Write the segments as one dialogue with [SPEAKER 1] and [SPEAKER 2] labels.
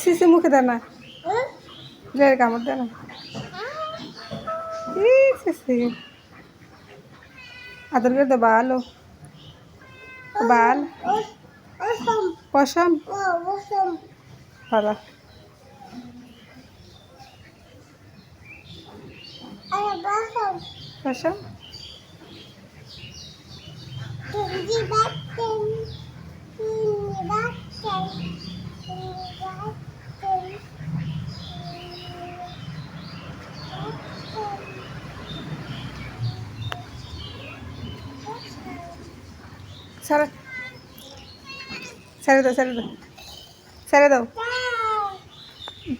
[SPEAKER 1] CC মুখে দেয় না। জয়ের কামড় দেয় না। সিসি আদর করে দে ভালো বাল। পশম। পশম। ছেড়ে। ছেড়ে দাও ছেড়ে দাও। ছেড়ে দাও।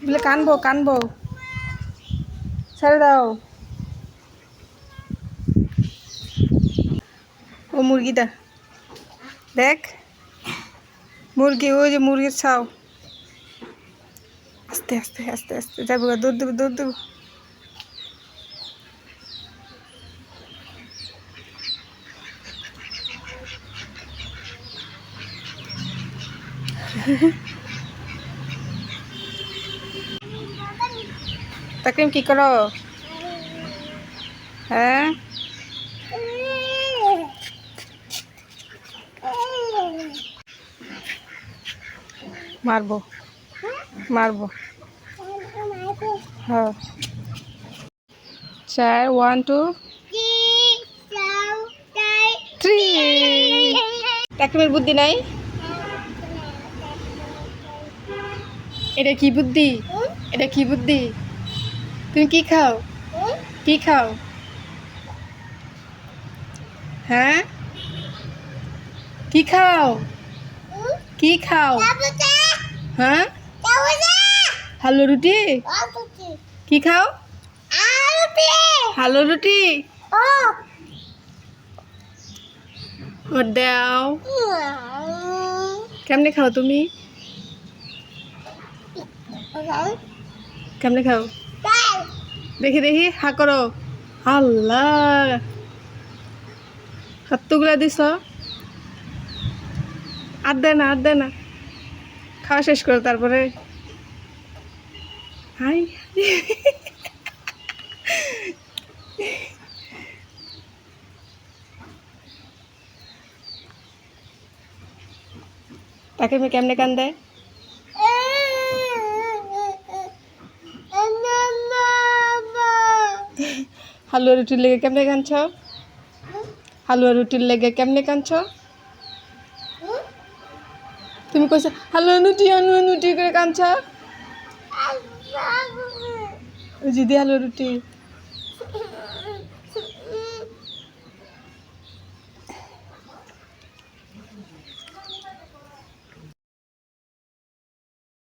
[SPEAKER 1] বলে কানবো কানবো। ছেড়ে দাও। ও মুরগিটা। দেখ। মুরগি ওই যে মুরগির ছাও আস্তে আস্তে আস্তে আস্তে। যাব দৌড় দেবো দৌড় দেবো। তাকিম কি করো? হ্যাঁ? মারবো। মারবো। হ্যাঁ। চার ওয়ান টু থ্রি তাকিমের বুদ্ধি নাই? এটা কি বুদ্ধি? এটা কি বুদ্ধি? তুমি কি খাও? কি খাও? হ্যাঁ? কি খাও? কি খাও? হ্যাঁ? হালুয়া রুটি? কি খাও? হালুয়া রুটি? ও দাও। কেমনে খাও তুমি? কেমনে খাও? দেখি দেখি হা করো। আল্লাহ। হাতগুলা দিছ? আর দে না আর দে না। খাওয়া শেষ করো তারপরে। হাই তাকে মেয়ে কেমনে কান দেয় হালুয়া রুটির লেগে কেমনে কাঁদছ? হালুয়া রুটির লেগে কেমনে কাঁদছ? তুমি কইছ হালুয়া রুটি হালুয়া রুটি করে কাঁদছ? দিদি হালুয়া রুটি।